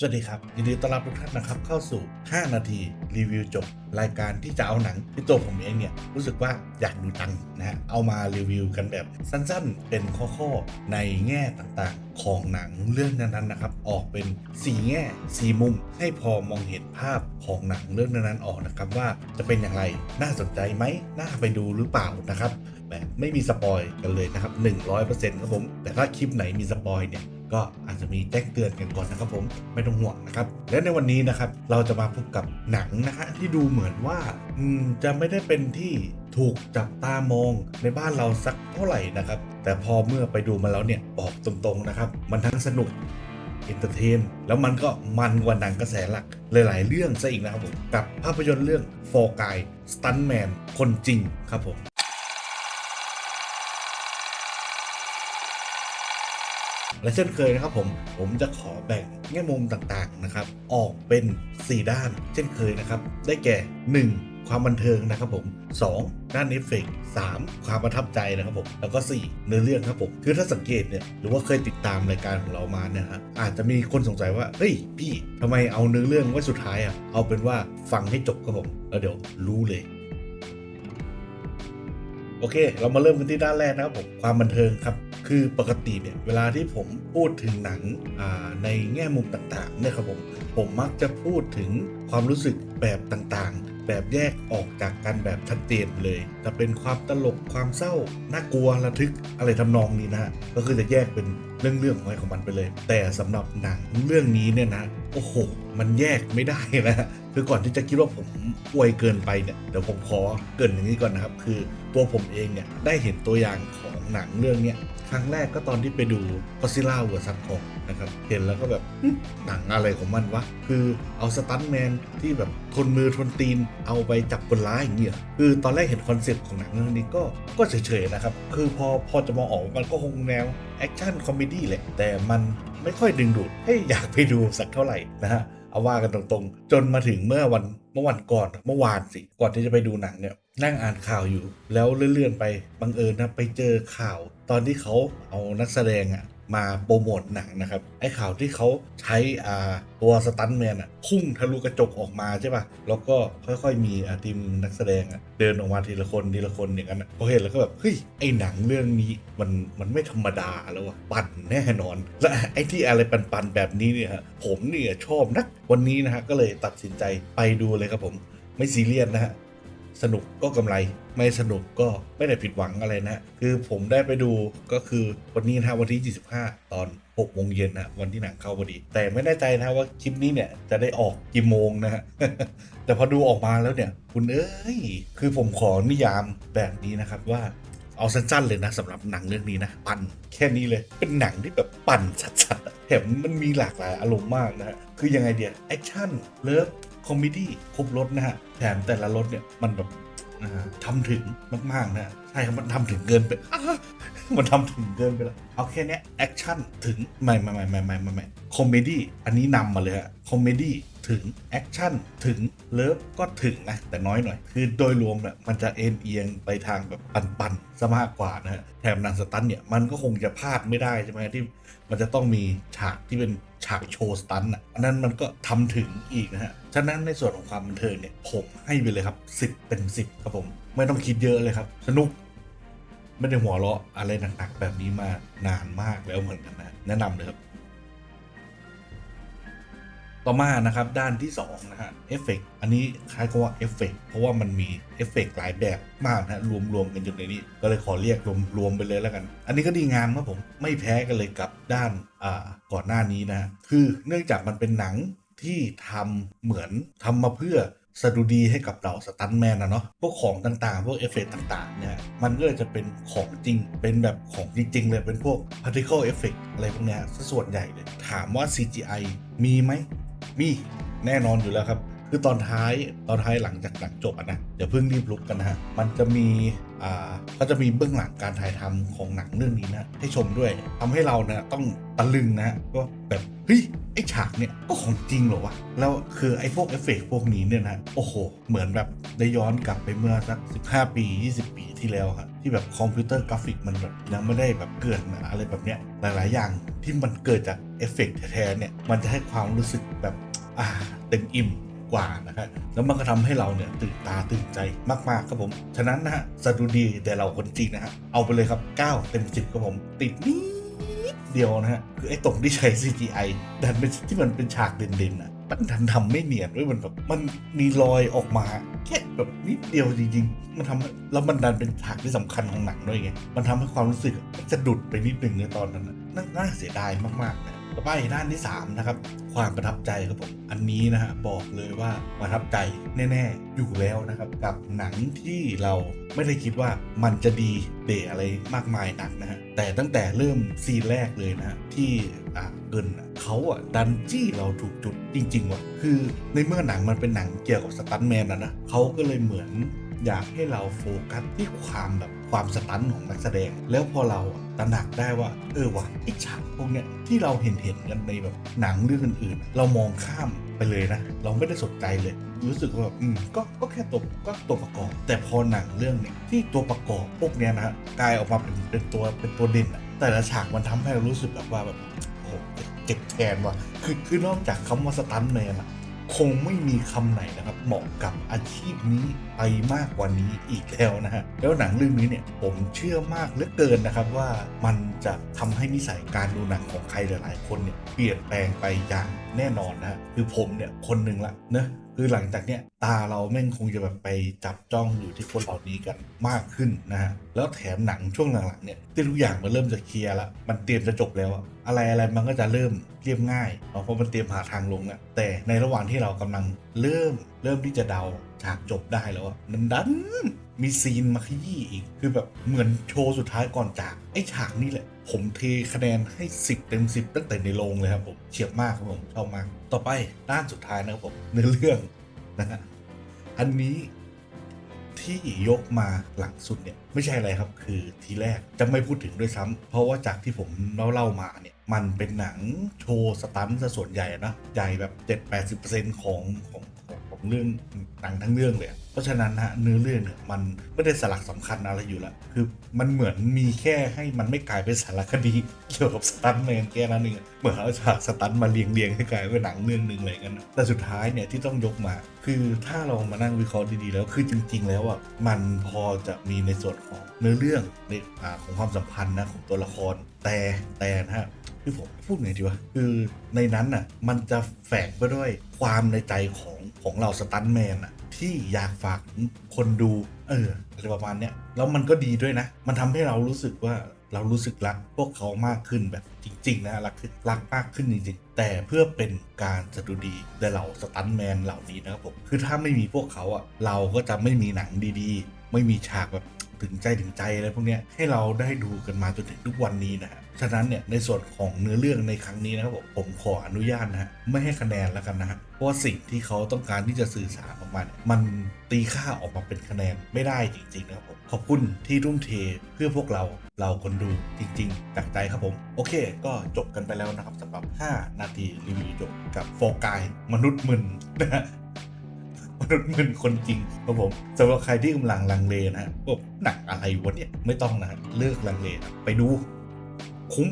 สวัสดีครับ ยินดีต้อนรับทุกท่านนะครับ เข้าสู่ 5 นาทีรีวิวจบ รายการที่จะเอาหนังที่ตัวผมเองเนี่ย รู้สึกว่าอยากดูตังนะฮะเอามารีวิวกันแบบสั้นๆ เป็นข้อๆ ในแง่ต่างๆ ของหนังเรื่องนั้นๆนะครับ ออกเป็น 4 แง่ 4 มุม ให้พอมองเห็นภาพของหนังเรื่องนั้นๆออกนะครับว่าจะเป็นอย่างไรน่าสนใจไหมน่าไปดูหรือเปล่านะครับแบบไม่มีสปอยกันเลยนะครับ100%ครับผมแต่ถ้าคลิปไหนมีสปอยเนี่ย ก็อาจจะมีแจ้งเตือนกันก่อนนะครับผมไม่ต้องห่วงนะครับ และในวันนี้นะครับเราจะมาพบกับหนังนะฮะที่ดูเหมือนว่าจะไม่ได้เป็นที่ถูกจับตามองในบ้านเราสักเท่าไหร่นะครับ แต่พอเมื่อไปดูมาแล้วเนี่ยบอกตรงๆนะครับ มันทั้งสนุกเอนเตอร์เทนแล้วมันก็มันกว่าหนังกระแสหลักหลาย ๆ เรื่องซะอีกนะครับผมกับภาพยนตร์เรื่อง For Guy Stuntman คนจริงครับผม และเช่นเคยนะครับผมผมจะขอแบ่งแง่มุมต่างๆนะครับออกเป็น 4 ด้าน เช่นเคยนะครับ ได้แก่ 1. ความบันเทิงนะครับผม 2. ด้านเอฟเฟกต์ 3. ความประทับใจนะครับผม แล้วก็ 4. เนื้อเรื่องครับผม คือถ้าสังเกตเนี่ยหรือว่าเคยติดตามรายการของเรามาเนี่ยฮะอาจจะมีคนสงสัยว่า เฮ้ย พี่ทำไมเอาเนื้อเรื่องไว้สุดท้ายอะเอาเป็นว่าฟังให้จบครับผมแล้วเดี๋ยวรู้เลยโอเค เรามาเริ่มกันที่ด้านแรกนะครับผม ความบันเทิงครับ คือปกติเนี่ยเวลาที่ผมพูดถึงหนังในแง่มุมต่างๆเนี่ยครับผมผมมักจะพูดถึงความรู้สึกแบบต่างๆ แบบแยกออกจากกันแบบชัดเจนเลยจะเป็นความตลกความเศร้าน่ากลัวระทึกอะไรทำนองนี้นะฮะก็คือจะแยกเป็นเรื่องๆของของมันไปเลย แต่สำหรับหนังเรื่องนี้เนี่ยนะโอ้โหมันแยกไม่ได้นะคือก่อนที่จะคิดว่าผมอวยเกินไปเนี่ยเดี๋ยวผมขอเกินอย่างนี้ก่อนนะครับ คือตัวผมเองเนี่ยได้เห็นตัวอย่างของหนังเรื่องเนี้ย ครั้งแรกก็ตอนที่ไปดู Godzilla vs Kong นะครับ เห็นแล้วก็แบบหนังอะไรของมันวะ คือเอาสตันแมนที่แบบทนมือทนตีน เอาไปจับคนร้ายอย่างเงี้ยคือตอนแรกเห็นคอนเซปต์ของหนังเรื่องนี้ก็ก็เฉยๆนะครับ คือพอพอจะมองออกมันก็คงแนวแอคชั่นคอมเมดี้แหละ แต่มันไม่ค่อยดึงดูดให้อยากไปดูสักเท่าไหร่นะฮะเอาว่ากันตรงๆ จนมาถึงเมื่อวันเมื่อวันก่อนเมื่อวานสิก่อนที่จะไปดูหนังเนี่ย นั่งอ่านข่าวอยู่ แล้วเลื่อนๆไปบังเอิญนะไปเจอข่าว ตอนที่เขาเอานักแสดงอะมาโปรโมทหนังนะครับ ไอ้ข่าวที่เขาใช้อ่าตัวสตันแมนอะพุ่งทะลุกระจกออกมาใช่ปะ่ะ แล้วก็ค่อยๆมีอาทีมนักแสดงอะเดินออกมาทีละคนทีละคนอย่างนั้นอะพอเห็นแล้วก็แบบเฮ้ยไอ้หนังเรื่องนี้มันมันไม่ธรรมดาแล้วอะปั่นแน่นอน และไอ้ที่อะไรปั่นๆแบบนี้เนี่ยผมเนี่ยชอบนักวันนี้นะฮะก็เลยตัดสินใจไปดูเลยครับผม ไม่ซีเรียสนะฮะ สนุกก็กำไร ไม่สนุกก็ไม่ได้ผิดหวังอะไรนะ คือผมได้ไปดูก็คือวันนี้นะวันที่ 25 ตอน6โมงเย็นนะวันที่หนังเข้าพอดี แต่ไม่แน่ใจนะว่าคลิปนี้เนี่ยจะได้ออกกี่โมงนะฮะแต่พอดูออกมาแล้วเนี่ย คุณเอ้ย คือผมขอนิยามแบบนี้นะครับว่าเอาสั้นๆเลยนะสำหรับหนังเรื่องนี้นะ ปั่นแค่นี้เลย เป็นหนังที่แบบปั่นชัดๆแถมมันมีหลากหลายอารมณ์มากนะฮะคือยังไงเดียแอคชั่นเลิฟ คอมมิดี้ครบรถนะฮะแถมแต่ละรถเนี่ยมันแบบทำถึงมาก ๆ นะใช่ครับมันทำถึงเกินไปมันทำถึงเกินไปแล้วเอาแค่นี้แอคชั่นถึงไม่ไม่ไม่ไม่ไม่ไม่ไม่คอมเมดี้อันนี้นำมาเลยฮะคอมเมดี้ ถึงแอคชั่นถึงเลิฟก็ถึงนะแต่น้อยหน่อย คือโดยรวมเนี่ยมันจะเอ็นเอียงไปทางแบบปันๆซะมากกว่านะฮะแถมหนังสตันเนี่ยมันก็คงจะพลาดไม่ได้ใช่ไหมที่มันจะต้องมีฉากที่เป็นฉากโชว์สตันอะอันนั้นมันก็ทำถึงอีกนะฮะ ฉะนั้นในส่วนของความบันเทิงเนี่ยผมให้ไปเลยครับ 10 เป็น 10 ครับผม ไม่ต้องคิดเยอะเลยครับ สนุก ไม่ได้หัวเราะอะไรหนักๆแบบนี้มานานมากแล้วเหมือนกันนะ แนะนำเลยครับ ต่อมานะครับด้านที่2นะฮะเอฟเฟกอันนี้คล้ายกับว่าเอฟเฟกเพราะว่ามันมีเอฟเฟกหลายแบบมากนะฮะรวมๆกันอยู่ในนี้ ก็เลยขอเรียกรวมๆไปเลยแล้วกัน อันนี้ก็ดีงามครับผมไม่แพ้กันเลยกับด้านอ่าก่อนหน้านี้นะฮะคือเนื่องจากมันเป็นหนังที่ทำเหมือนทำมาเพื่อสะดุดีให้กับเราสตันแมนนะเนาะพวกของต่างๆ พวกเอฟเฟกต่างๆเนี่ยมันก็เลยจะเป็นของจริงเป็นแบบของจริง ๆ เลยเป็นพวก particle effect อะไรพวกเนี้ยซะส่วนใหญ่เลย ถามว่า CGI มีไหม มีแน่นอนอยู่แล้วครับ คือตอนท้ายตอนท้ายหลังจากหนังจบอะนะอย่าเพิ่งรีบลุกกันนะฮะมันจะมีอ่าก็จะมีเบื้องหลังการถ่ายทำของหนังเรื่องนี้นะ ให้ชมด้วยทำให้เราเนี่ยต้องตะลึงนะก็แบบเฮ้ยไอฉากเนี่ยก็ของจริงเหรอวะแล้วคือไอพวกเอฟเฟกต์พวกนี้เนี่ยนะโอ้โห เหมือนแบบได้ย้อนกลับไปเมื่อสัก15 ปี 20 ปีที่แล้วครับที่แบบคอมพิวเตอร์กราฟิกมันแบบยังไม่ได้แบบเกิดอะไรแบบเนี้ยหลาย ๆ อย่างที่มันเกิดจากเอฟเฟกต์แท้ๆเนี่ยมันจะให้ความรู้สึกแบบ เต็มอิ่มกว่านะครับแล้วมันก็ทำให้เราเนี่ยตื่นตาตื่นใจมากๆครับผม ฉะนั้นนะฮะสตูดีแต่เราคนจริงนะฮะเอาไปเลยครับ 9 เต็ม 10ครับผม ติดนิดเดียวนะฮะคือไอ้ตรงที่ใช้ CGI ดันเป็นที่มันเป็นฉากเด่นๆนะมันดันทำไม่เนียนด้วยมันแบบมันมีรอยออกมาแค่แบบนิดเดียวจริงๆ มันทำแล้วมันดันเป็นฉากที่สำคัญของหนังด้วยไงมันทำให้ความรู้สึกจะดุดไปนิดนึงในตอนนั้นน่าน่าเสียดายมากๆนะ ต่อไปด้านที่3นะครับความประทับใจครับผมอันนี้นะฮะบอกเลยว่าประทับใจแน่ๆอยู่แล้วนะครับ กับหนังที่เราไม่ได้คิดว่ามันจะดีเดะอะไรมากมายหนักนะฮะแต่ตั้งแต่เริ่มซีนแรกเลยนะฮะที่อ่าเกินเขาอะดันจี้เราถูกจุดจริง ๆ ว่ะคือในเมื่อหนังมันเป็นหนังเกี่ยวกับสตันแมนอะนะเขาก็เลยเหมือน อยากให้เราโฟกัสที่ความแบบความสตันของนักแสดง แล้วพอเราตระหนักได้ว่า เออว่ะไอฉากพวกเนี้ยที่เราเห็นเห็นกันในแบบหนังเรื่องอื่นๆ เรามองข้ามไปเลยนะ เราไม่ได้สนใจเลย รู้สึกว่าแบบอืมก็ก็แค่ตัวก็ตัวประกอบ แต่พอหนังเรื่องเนี้ยที่ตัวประกอบพวกเนี้ยนะกลายออกมาเป็นเป็นตัวเป็นตัวเด่นอะแต่ละฉากมันทำให้เรารู้สึกแบบว่าแบบโอ้โหเจ็บแทนว่ะคือคือนอกจากคำว่าสตันแมนะ คงไม่มีคำไหนนะครับเหมาะกับอาชีพนี้ไปมากกว่านี้อีกแล้วนะฮะแล้วหนังเรื่องนี้เนี่ยผมเชื่อมากเหลือเกินนะครับว่ามันจะทำให้นิสัยการดูหนังของใครหลาย ๆ คนเนี่ยเปลี่ยนแปลงไปอย่างแน่นอนนะฮะคือผมเนี่ยคนหนึ่งละเนะ คือหลังจากเนี้ยตาเราแม่งคงจะแบบไปจับจ้องอยู่ที่คนเหล่านี้กันมากขึ้นนะฮะแล้วแถมหนังช่วงหลังๆเนี่ยที่ทุกอย่างมันเริ่มจะเคลียร์แล้วมันเตรียมจะจบแล้วอะอะไรอะไรมันก็จะเริ่มเรียบง่ายเนาะเพราะมันเตรียมหาทางลงอะแต่ในระหว่างที่เรากำลังเริ่มเริ่มที่จะเดาฉากจบได้แล้วอะมันดันมีซีนมาขยี้อีก คือแบบเหมือนโชว์สุดท้ายก่อนจากไอ้ฉากนี้แหละ ผมเทคะแนนให้ 10 เต็ม 10 ตั้งแต่ในโรงเลยครับผมเฉียบมากครับผมชอบมากต่อไปด้านสุดท้ายนะครับผมเนื้อเรื่องนะฮะอันนี้ที่ยกมาหลังสุดเนี่ยไม่ใช่อะไรครับคือทีแรกจะไม่พูดถึงด้วยซ้ำเพราะว่าจากที่ผมเล่าเล่ามาเนี่ยมันเป็นหนังโชว์สตันซะส่วนใหญ่นะใหญ่แบบ 7-80%ของของของของเรื่องหนังทั้งเรื่องเลย เพราะฉะนั้นฮะเนื้อเรื่องเนี่ยมันไม่ได้สลักสำคัญอะไรอยู่ละคือมันเหมือนมีแค่ให้มันไม่กลายเป็นสารคดีเกี่ยวกับสตันแมนแค่นั้นเองเหมือนเอาฉากสตันมาเรียงเรียงให้กลายเป็นหนังเรื่องหนึ่งอะไรกันนะแต่สุดท้ายเนี่ยที่ต้องยกมา คือถ้าเรามานั่งวิเคราะห์ดีๆแล้วคือจริง ๆ แล้วอะมันพอจะมีในส่วนของเนื้อเรื่องในอ่าของความสัมพันธ์นะของตัวละครแต่แต่นะฮะคือผมพูดไงดีวะคือในนั้นน่ะมันจะแฝงไปด้วยความในใจของของเราสตันแมนอะ ที่อยากฝากคนดู เอออะไรประมาณเนี้ยแล้วมันก็ดีด้วยนะ มันทำให้เรารู้สึกว่าเรารู้สึกรักพวกเขามากขึ้นแบบจริง ๆ นะรักขึ้นรักมากขึ้นจริงๆ แต่เพื่อเป็นการสดุดีแต่เหล่าสตันแมนเหล่านี้นะครับผมคือถ้าไม่มีพวกเขาอะเราก็จะไม่มีหนังดีๆ ไม่มีฉากแบบ ถึงใจถึงใจอะไรพวกนี้ให้เราได้ดูกันมาจนถึงทุกวันนี้นะฮะฉะนั้นเนี่ยในส่วนของเนื้อเรื่องในครั้งนี้นะครับผมผมขออนุญาตนะฮะไม่ให้คะแนนแล้วกันนะฮะเพราะว่าสิ่งที่เขาต้องการที่จะสื่อสารออกมาเนี่ยมันตีค่าออกมาเป็นคะแนนไม่ได้จริงๆนะครับผมขอบคุณที่ทุ่มเทเพื่อพวกเราเราคนดูจริงๆจากใจครับผม โอเค ก็จบกันไปแล้วนะครับสำหรับ 5 นาทีรีวิวจบกับโฟกายมนุษย์มึนนะ ฮะมนุษย์มึนคนจริงครับผมสำหรับใครที่กำลังลังเลนะฮะว่าหนังอะไรวะเนี่ยไม่ต้องนะฮะเลิกลังเลนะไปดู คุ้ม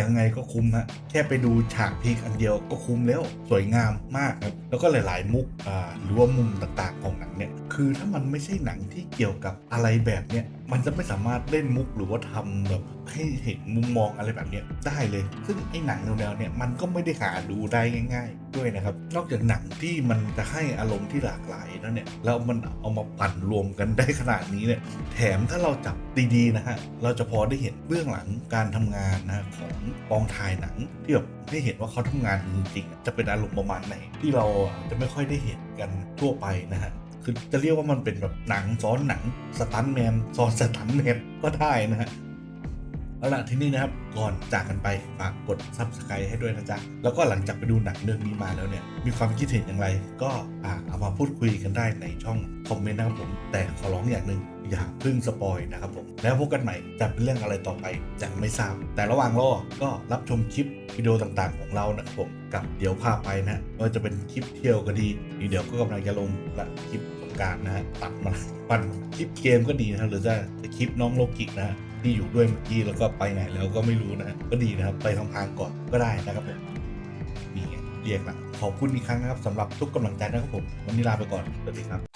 ยังไงก็คุ้มฮะแค่ไปดูฉากพีคอันเดียวก็คุ้มแล้วสวยงามมากครับแล้วก็หลาย ๆ มุกอ่าหรือว่ามุมต่างๆของหนังเนี่ยคือถ้ามันไม่ใช่หนังที่เกี่ยวกับอะไรแบบเนี้ย มันจะไม่สามารถเล่นมุกหรือว่าทำแบบให้เห็นมุมมองอะไรแบบนี้ได้เลย ซึ่งไอ้หนังแนวๆเนี่ยมันก็ไม่ได้หาดูได้ง่าย ๆ ด้วยนะครับ นอกจากหนังที่มันจะให้อารมณ์ที่หลากหลายแล้วเนี่ยแล้วมันเอามาปั่นรวมกันได้ขนาดนี้เนี่ยแถมถ้าเราจับดีๆนะฮะเราจะพอได้เห็นเบื้องหลังการทำงานนะฮะของกองถ่ายหนังที่แบบได้เห็นว่าเขาทำงานจริงๆจะเป็นอารมณ์ประมาณไหน ที่เราจะไม่ค่อยได้เห็นกันทั่วไปนะฮะ คือจะเรียกว่ามันเป็นแบบหนังซ้อนหนังสตันแมนซ้อนสตันแมนก็ได้นะฮะเอาละที่นี่นะครับก่อนจากกันไปฝากกด subscribe ให้ด้วยนะจ๊ะ แล้วก็หลังจากไปดูหนังเรื่องนี้มาแล้วเนี่ย มีความคิดเห็นอย่างไร ก็อ่าเอามาพูดคุยกันได้ในช่องคอมเมนต์นะครับผม แต่ขอร้องอย่างหนึ่งอย่าพึ่งสปอยนะครับผม แล้วพบกันใหม่จะเป็นเรื่องอะไรต่อไปยังไม่ทราบ แต่ระหว่างรอก็รับชมคลิปวิดีโอต่างๆ ของเรานะครับผมกับเดี๋ยวพาไปนะว่าจะเป็นคลิปเที่ยวก็ดีเดี๋ยวก็กำลังจะลงและคลิป การนะฮะตัดมาปั่นคลิปเกมก็ดีนะหรือจะคลิปน้องโลกินะที่อยู่ด้วยเมื่อกี้แล้วก็ไปไหนแล้วก็ไม่รู้นะก็ดีนะครับไปทางก่อนก็ได้นะครับผมนี่เรียกละขอบคุณอีกครั้งนะครับสำหรับทุกกำลังใจนะครับผมวันนี้ลาไปก่อนสวัสดีครับ